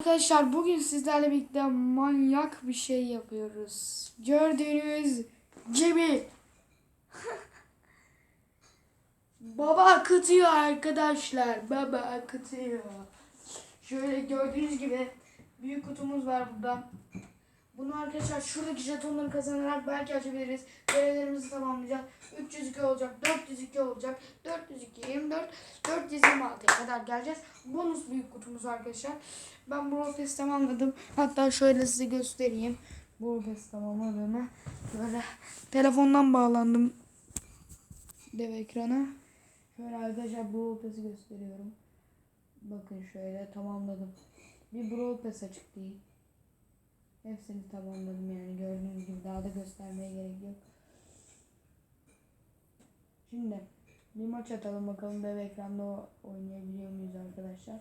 Arkadaşlar bugün sizlerle birlikte manyak bir şey yapıyoruz. Gördüğünüz gibi. Baba akıtıyor arkadaşlar. Baba akıtıyor. Şöyle gördüğünüz gibi büyük kutumuz var burada. Bunu arkadaşlar şuradaki jetonları kazanarak belki açabiliriz. Görevlerimizi tamamlayacağız. 302 olacak, 402 olacak, 402, 24, 426'ya kadar geleceğiz. Bonus büyük kutumuz arkadaşlar. Ben Brawl Pass tamamladım. Hatta şöyle size göstereyim. Brawl Pass tamamladığımı. Böyle telefondan bağlandım dev ekrana. Şöyle arkadaşlar Brawl Pass'i gösteriyorum. Bakın şöyle tamamladım. Bir Brawl Pass açık. Hepsini tamamladım yani gördüğünüz gibi daha da göstermeye gerek yok. Şimdi bir maç atalım bakalım dev ekranda oynayabiliyor muyuz arkadaşlar.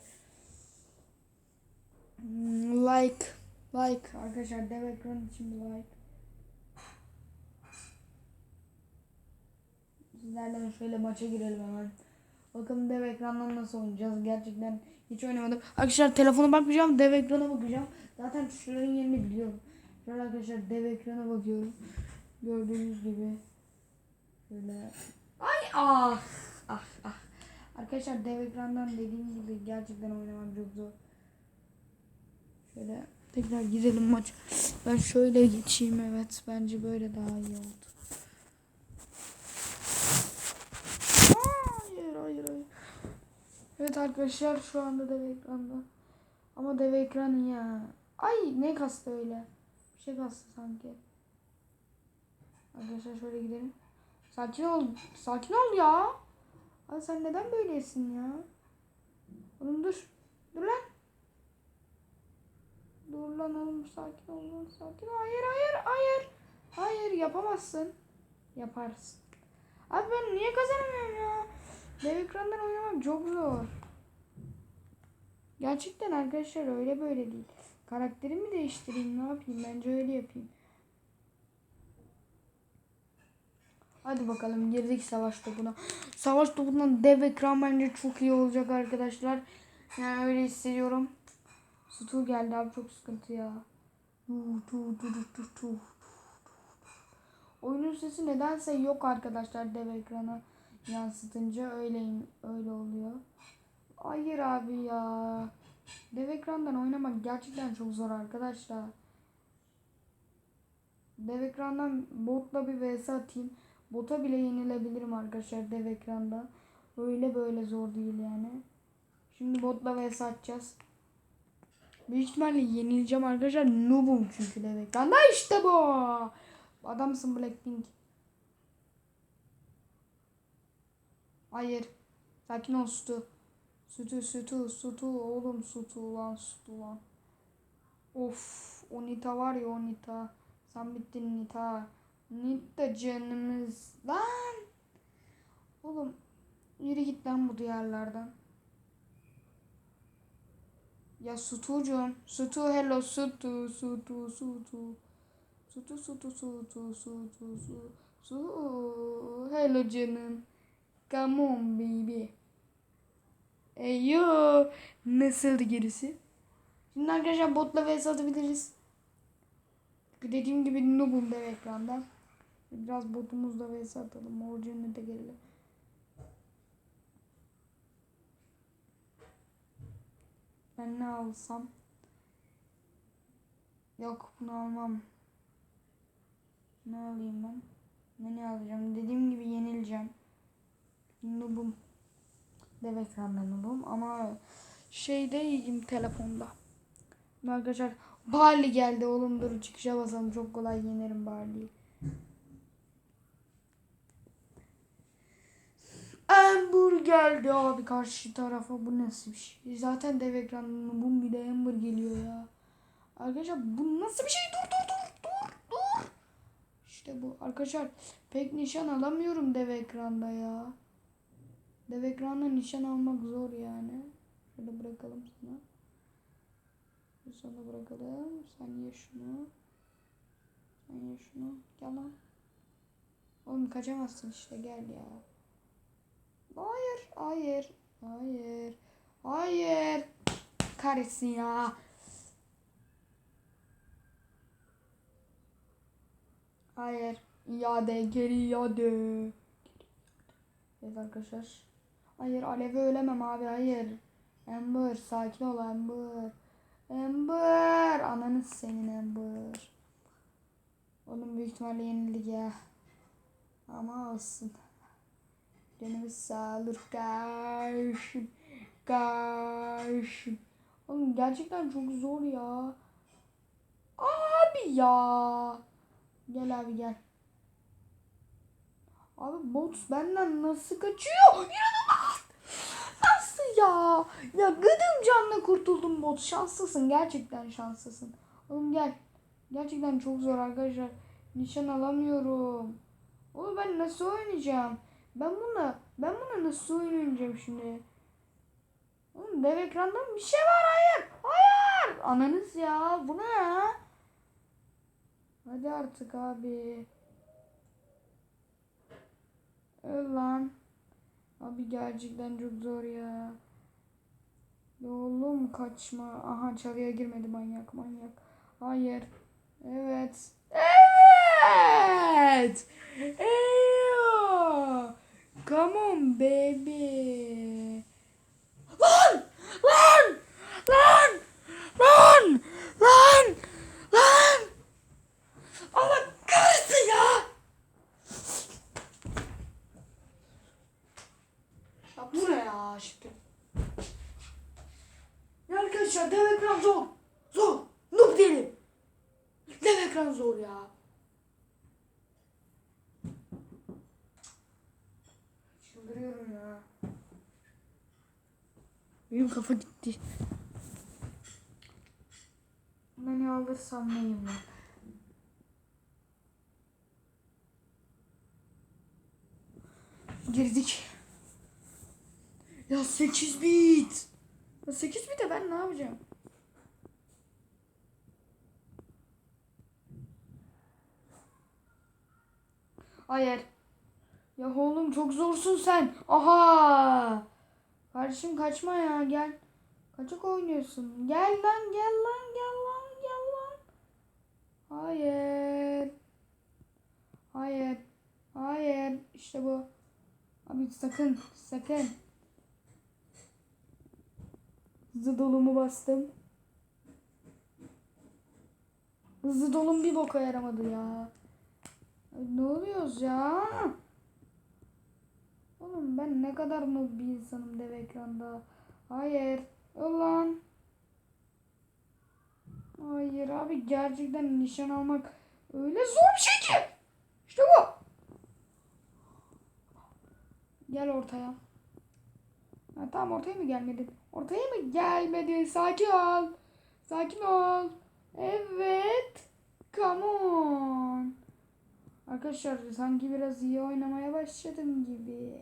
Hmm, Like like arkadaşlar dev ekran için like. Sizlerle şöyle maça girelim hemen. Bakalım dev ekrandan nasıl oynayacağız. Gerçekten hiç oynamadım. Arkadaşlar telefona bakmayacağım. Dev ekrana bakacağım. Zaten tuşların yerini biliyorum. Şöyle arkadaşlar dev ekrana bakıyorum. Gördüğünüz gibi. Şöyle. Ay ah ah ah. Arkadaşlar dev ekrandan dediğim gibi gerçekten oynamak çok zor. Şöyle tekrar girelim maç. Ben şöyle geçeyim evet. Bence böyle daha iyi oldu. Hayır hayır hayır. Evet arkadaşlar şu anda dev ekranda. Ama dev ekranı ya. Ay ne kastı öyle. Bir şey kastı sanki. Arkadaşlar şöyle gidelim. Sakin ol. Sakin ol ya. Ay sen neden böylesin ya? Oğlum dur. Dur lan. Dur lan oğlum sakin ol lan sakin. Hayır hayır hayır. Hayır yapamazsın. Yaparsın. Abi ben niye kazanamıyorum ya? Dev ekrandan oynamak çok zor. Gerçekten arkadaşlar öyle böyle değil. Karakterimi değiştireyim ne yapayım bence öyle yapayım. Hadi bakalım girdik savaş topuna. Savaş topundan dev ekran bence çok iyi olacak arkadaşlar. Yani öyle hissediyorum. Stu geldi abi çok sıkıntı ya. Oyunun sesi nedense yok arkadaşlar dev ekrana yansıtınca öyle öyle oluyor. Hayır abi ya. Dev ekrandan oynamak gerçekten çok zor arkadaşlar. Dev ekrandan botla bir vs atayım. Bota bile yenilebilirim arkadaşlar dev ekranda. Öyle böyle zor değil yani. Şimdi botla vs atacağız. Büyük ihtimalle yenileceğim arkadaşlar. Noob'um çünkü dev ekranda. işte bu. Adamsın Blackpink. Hayır. Sakin ol Stu. Sütü sütü sütü oğlum sütü lan sütü lan. Of o Nita var ya o Nita. Sen bittin Nita. Nita canımız lan. Oğlum yürü git lan bu diyarlardan. Ya Sutucuğum. Sutu hello Sutu Sutu Sutu. Sutu Sutu Sutu Sutu Sutu Su Hello canım. Come on baby. Eyo. Nasıldı gerisi? Şimdi arkadaşlar botla vs atabiliriz. Dediğim gibi noob'um dev ekranda. Biraz botumuzla vs atalım. Orijinali de gelelim. Ben ne alsam? Yok bunu almam. Ne alayım ben? Ne ne alacağım? Dediğim gibi yenileceğim. Noob'um. Dev ekranda noob'um ama şeyde iyiyim telefonda. Arkadaşlar Barley geldi oğlum dur çıkışa basalım çok kolay yenerim Barley'i. Ember geldi abi karşı tarafa bu nasıl bir şey? Zaten dev ekranında bu bir de Ember geliyor ya. Arkadaşlar bu nasıl bir şey? Dur dur dur dur dur. İşte bu. Arkadaşlar pek nişan alamıyorum dev ekranda ya. Dev ekranda nişan almak zor yani. Şurada bırakalım sana. Sana bırakalım. Sen ye şunu. Sen ye şunu. Gel lan. Oğlum kaçamazsın işte gel ya. Hayır. Hayır. Hayır. Hayır. Kahretsin ya. Hayır. İade geri iade. Evet arkadaşlar. Hayır Alev'i ölemem abi hayır. Amber sakin ol Amber. Amber. Ananı senin Amber. Oğlum büyük ihtimalle yenildik ya. Ama olsun. Canımız sağlık karşım. Karşım. Oğlum gerçekten çok zor ya. Abi ya. Gel abi gel. Abi bot benden nasıl kaçıyor? İnanılmaz. Ya? Gıdım canla kurtuldum bot. Şanslısın gerçekten şanslısın. Oğlum gel. Gerçekten çok zor arkadaşlar. Nişan alamıyorum. Oğlum ben nasıl oynayacağım? Ben buna ben buna nasıl oynayacağım şimdi? Oğlum dev ekrandan bir şey var hayır. Hayır. Ananız ya. Bu ne ya? Hadi artık abi. Öl lan. Abi gerçekten çok zor ya. Oğlum kaçma. Aha çalıya girmedi manyak manyak. Hayır. Evet. Eyo. Come on baby. Lan! Lan! Lan! Lan! Lan! Lan! Allah kahretsin ya! Ya bu ne ya şimdi? Ya arkadaşlar dev ekran zor. Zor. Noob değilim. Dev ekran zor ya. Çıldırıyorum ya. Benim kafa gitti. Beni alırsam neyim ben? Girdik. Ya 8 bit. Ya 8 bite ben ne yapacağım? Hayır. Ya oğlum çok zorsun sen. Aha. Kardeşim kaçma ya gel. Kaçak oynuyorsun. Gel lan gel lan gel lan gel lan. Hayır. Hayır. Hayır. İşte bu. Abi sakın sakın. Hızlı dolumu bastım. Hızlı dolum bir boka yaramadı ya. Ne oluyoruz ya? Oğlum ben ne kadar noob bir insanım dev ekranda. Hayır. Ulan. Hayır abi gerçekten nişan almak öyle zor bir şey ki. İşte bu. Gel ortaya. Ha, tamam ortaya mı gelmedin? Ortaya mı gelmedin? Sakin ol. Sakin ol. Evet. Come on. Arkadaşlar sanki biraz iyi oynamaya başladım gibi.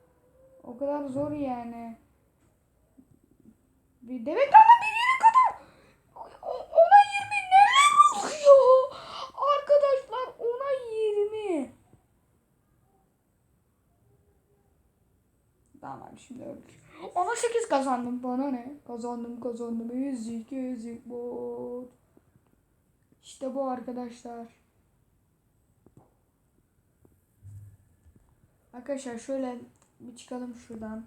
O kadar zor yani. Bir dev ekranda bir yere kadar. Ona 20 neler oluyor? Arkadaşlar ona 20. Tamam şimdi öldük. Ona 8 kazandım. Bana ne? Kazandım kazandım. Ezik ezik bot. İşte bu arkadaşlar. Arkadaşlar şöyle bir çıkalım şuradan.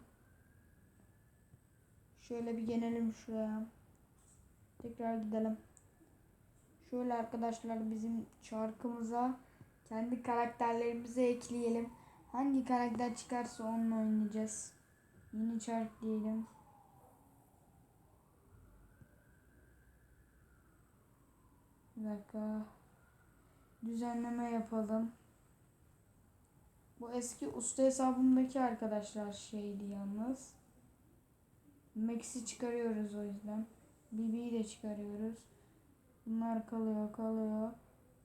Şöyle bir gelelim şuraya. Tekrar gidelim. Şöyle arkadaşlar bizim çarkımıza kendi karakterlerimizi ekleyelim. Hangi karakter çıkarsa onunla oynayacağız. Yeni çark diyelim. Bir dakika. Düzenleme yapalım. Bu eski usta hesabımdaki arkadaşlar şeydi yalnız. Max'i çıkarıyoruz o yüzden. BB'yi de çıkarıyoruz. Bunlar kalıyor, kalıyor,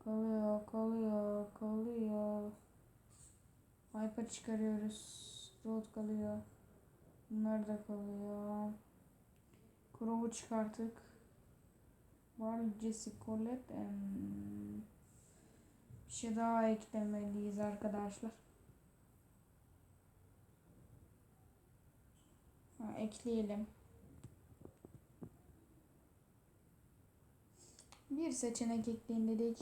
Kalıyor, kalıyor, kalıyor. Viper çıkarıyoruz. Road kalıyor. Bunlar da kalıyor. Crow'u çıkarttık. Var Jesse Colette and bir şey daha eklemeliyiz arkadaşlar. Ekleyelim. Bir seçenek ekleyin dedik.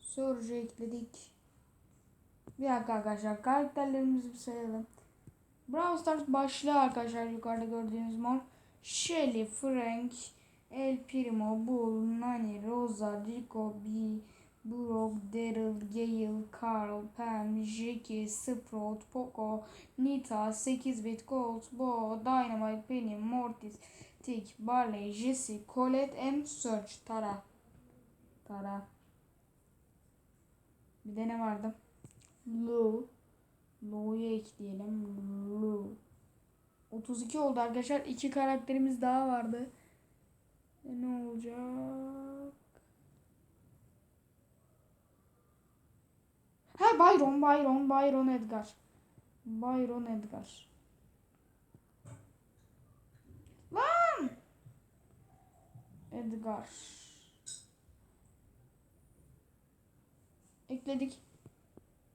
Sorucu ekledik. Bir dakika arkadaşlar karakterlerimizi bir sayalım. Brawl Stars başlıyor arkadaşlar yukarıda gördüğünüz mor. Shelly, Frank, El Primo, Bull, Nani, Rosa, Rico, B, Brock, Daryl, Gale, Carl, Pam, Jackie, Sprout, Poco, Nita, 8-bit, Colt, Bo, Dynamite, Penny, Mortis, Tick, Barley, Jesse, Colette, and Search. Tara. Tara. Bir de ne vardı? Lou. Lou'yu ekleyelim. Lou. 32 oldu arkadaşlar. İki karakterimiz daha vardı. E ne olacak? Ha Byron, Byron, Byron Edgar. Byron Edgar. Lan! Edgar. Ekledik.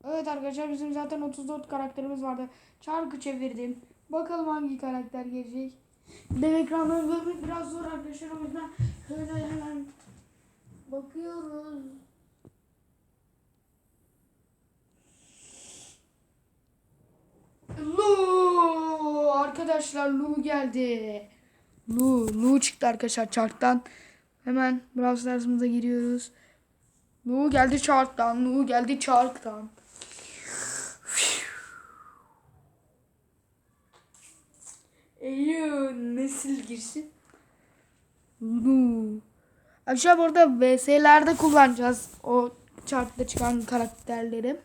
Evet arkadaşlar bizim zaten 34 karakterimiz vardı. Çarkı çevirdim. Bakalım hangi karakter gelecek. Dev ekranları görmek biraz zor arkadaşlar o yüzden şöyle hemen bakıyoruz. Lu arkadaşlar Lu geldi. Lu Lu çıktı arkadaşlar çarktan. Hemen Brawl Stars'ımıza giriyoruz. Lu geldi çarktan. Lu geldi çarktan. Eyyoo nesil girsin. Lu. Aşağı burada VS'lerde kullanacağız o çarkta çıkan karakterleri.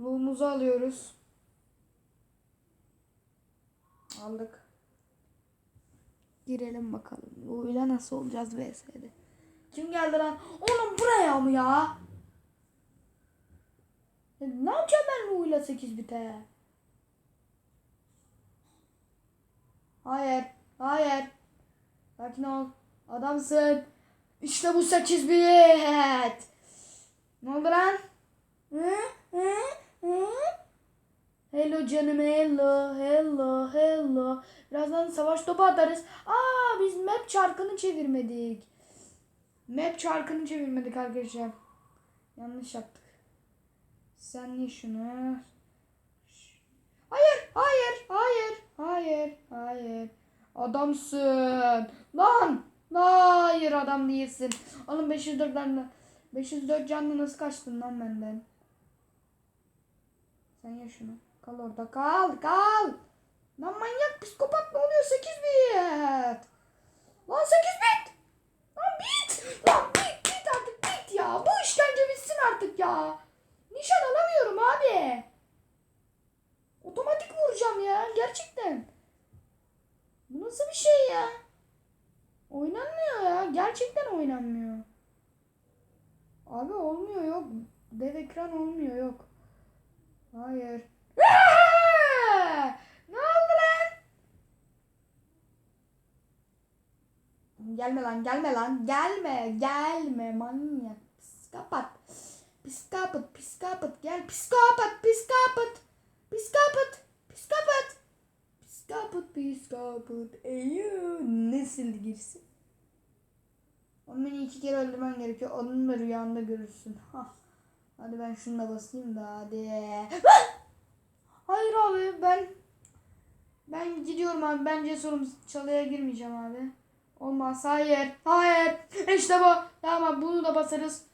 Lu'muzu alıyoruz. Aldık. Girelim bakalım. Lu'yla nasıl olacağız VS'de. Kim geldi lan? Oğlum buraya mı ya? Ya Ne yapacağım ben Lu'yla 8 bite? Hayır. Hayır. Sakin ol. Adamsın. İşte bu 8 bit. Ne oldu lan? Hı? Hı? Hı? Hello canım hello hello hello. Birazdan savaş topu atarız. Aa biz map çarkını çevirmedik. Map çarkını çevirmedik arkadaşlar. Yanlış yaptık. Sen ye şunu. Hayır, hayır, hayır, hayır, hayır. Adamsın. Lan. Hayır adam değilsin. Oğlum 504 canlı. 504 canlı nasıl kaçtın lan benden? Sen ye şunu. Kal orada kal kal. Lan manyak psikopat ne oluyor 8 bit. Lan 8 bit. Lan bit. Lan bit bit artık bit ya. Bu işkence bitsin artık ya. Nişan alamıyorum abi. Otomatik vuracağım ya gerçekten. Bu nasıl bir şey ya? Oynanmıyor ya. Gerçekten oynanmıyor. Abi olmuyor yok. Dev ekran olmuyor yok. Hayır. Aa! Ne oldu lan? Gelme lan gelme lan. Gelme gelme manyak. Psikopat psikopat psikopat gel psikopat psikopat psikopat psikopat psikopat psikopat eyyoo nasıl girsin onu beni iki kere öldürmen gerekiyor. Onu da rüyanda görürsün. Ha. Hadi ben şunu da basayım da hadi. Hayır abi ben ben gidiyorum abi. Ben cesurum çalıya girmeyeceğim abi Olmaz. Hayır. Hayır. İşte bu. Tamam bunu da basarız.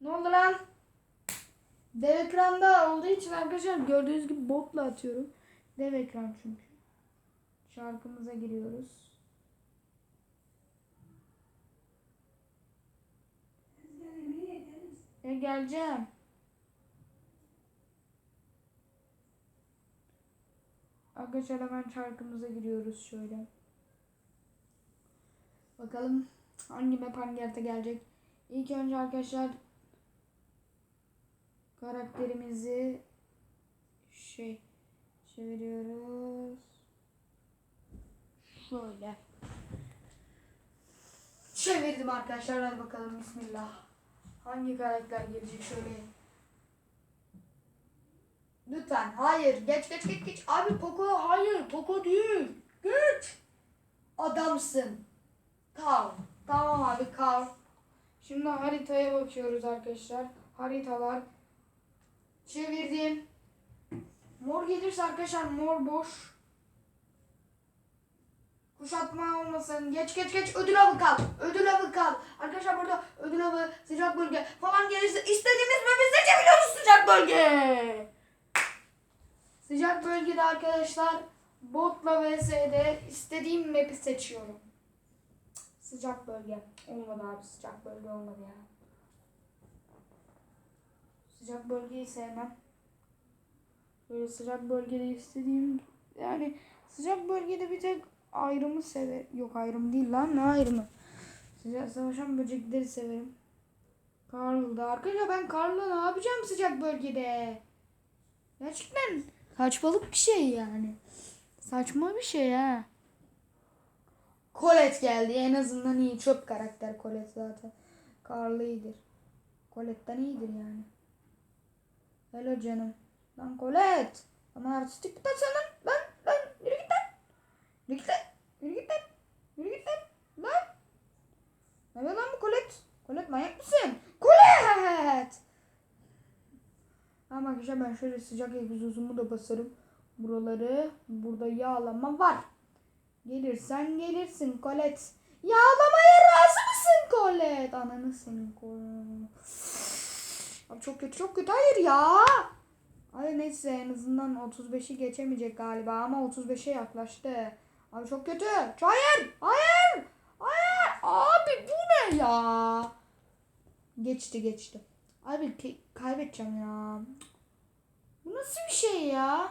Ne oldu lan? Dev ekranda olduğu için arkadaşlar gördüğünüz gibi botla atıyorum. Dev ekran çünkü. Şarkımıza giriyoruz. E geleceğim. Arkadaşlar hemen şarkımıza giriyoruz şöyle. Bakalım hangi map hangi harita gelecek. İlk önce arkadaşlar karakterimizi şey çeviriyoruz. Şöyle. Çevirdim arkadaşlar. Hadi bakalım bismillah. Hangi karakter gelecek şöyle. Lütfen. Hayır. Geç geç geç geç. Abi Poco hayır. Poco değil. Geç. Adamsın. Carl. Tamam abi Carl. Şimdi haritaya bakıyoruz arkadaşlar. Haritalar. Çevirdim. Mor gelirse arkadaşlar mor boş. Kuşatma olmasın. Geç geç geç. Ödül avı kal. Ödül avı kal. Arkadaşlar burada ödül avı sıcak bölge falan gelirse istediğimiz map'i seçebiliyoruz sıcak bölge. Sıcak bölgede arkadaşlar botla vs'de istediğim map'i seçiyorum. Sıcak bölge. Olmadı abi sıcak bölge olmadı ya. Sıcak bölgeyi sevmem. Böyle sıcak bölgede istediğim yani sıcak bölgede bir tek ayrımı sever. Yok ayrım değil lan ne ayrımı? Sıcak savaşan böcekleri severim. Karl'da. Arkadaşlar ben Karl'la ne yapacağım sıcak bölgede? Gerçekten saçmalık bir şey yani. Saçma bir şey ha. Colette geldi. En azından iyi. Çöp karakter Colette zaten. Karlı iyidir. Colette'den iyidir yani. Hello canım. Lan Colette. Ama artistik bir tatsana lan. Lan lan. Yürü git lan. Yürü git lan. Yürü git lan. Yürü git lan. Lan. Ne yapıyor lan bu Colette? Colette manyak mısın? Colette. Ama arkadaşlar ben şöyle sıcak egzozumu da basarım. Buraları burada yağlama var. Gelirsen gelirsin Colette. Yağlamaya razı mısın Colette? Ananı senin Colette. Çok kötü çok kötü hayır ya. Ay neyse en azından 35'i geçemeyecek galiba ama 35'e yaklaştı. Abi çok kötü. Hayır. Hayır. Hayır. Abi bu ne ya? Geçti geçti. Abi kaybedeceğim ya. Bu nasıl bir şey ya?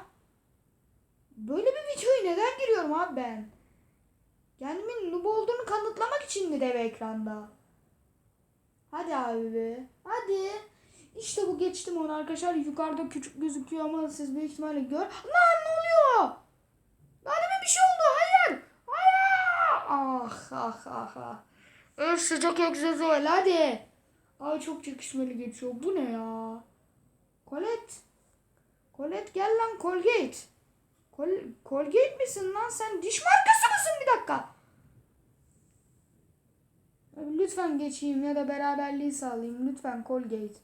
Böyle bir videoyu neden giriyorum abi ben? Kendimin noob olduğunu kanıtlamak için mi dev ekranda? Hadi abi be. Hadi. İşte bu geçtim onu arkadaşlar. Yukarıda küçük gözüküyor ama siz büyük ihtimalle gör. Lan ne oluyor? Galiba bir şey oldu. Hayır. Hayır. Ah ah ah ah. Öl sıcak egzozu öl hadi. Ay çok çekişmeli geçiyor. Bu ne ya? Colette. Colette gel lan Colgate. Col Colgate misin lan sen? Diş markası mısın bir dakika? Lütfen geçeyim ya da beraberliği sağlayayım. Lütfen Colgate.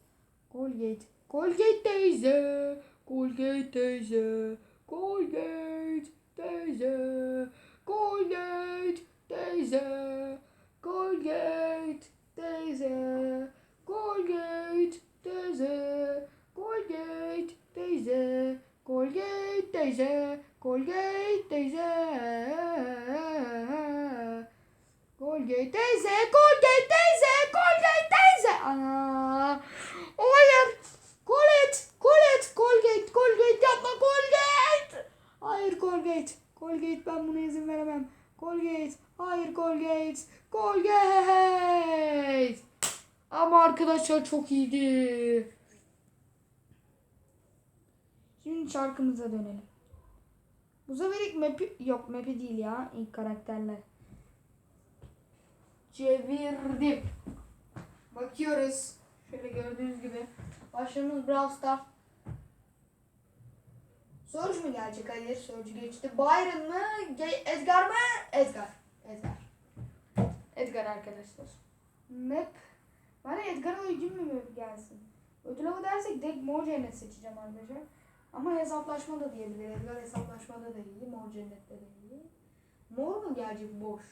Colgate. Colgate teyze. Colgate teyze. Colgate teyze. Colgate teyze. Colgate teyze. Colgate teyze. Colgate teyze. Colgate teyze. Colgate teyze. Colgate teyze, Colgate teyze, Colgate teyze. Ana. Hayır. Colgate, Colgate, Colgate, Colgate yapma Colgate. Hayır Colgate. Colgate ben buna izin veremem. Colgate. Hayır Colgate. Colgate. Ama arkadaşlar çok iyiydi. Şimdi şarkımıza dönelim. Bu sefer ilk map'i yok map'i değil ya ilk karakterler. Çevirdim. Bakıyoruz. Şöyle gördüğünüz gibi. Başlığımız Brawl Stars. Surge mu gelecek? Hayır Surge geçti. Byron mı? Edgar mı? Edgar. Edgar. Edgar arkadaşlar. Map. Bana Edgar'a uygun mu gelsin? Ödül avı dersek direkt Mor Cennet seçeceğim arkadaşlar. Ama hesaplaşma da diyebilir. Edgar hesaplaşmada da iyi. Mor Cennet'te de iyi. Mor mu gelecek? Boş.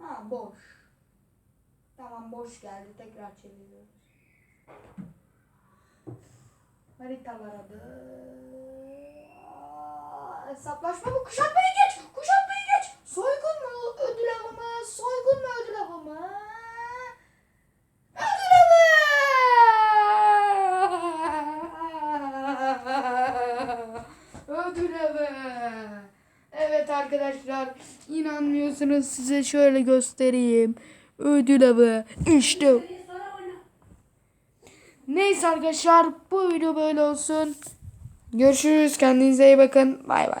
Ha boş. Tamam boş geldi. Tekrar çeviriyoruz. Haritalar adı. Aa, Hesaplaşma bu. Kuşatmayı geç. Kuşatmayı geç. Soygun mu ödül avı mı? Soygun mu ödül avı mı? Ödül avı. Ödül avı. Evet arkadaşlar inanmıyorsunuz size şöyle göstereyim. ödül avı. İşte. Neyse arkadaşlar bu video böyle olsun. Görüşürüz. Kendinize iyi bakın. Bay bay.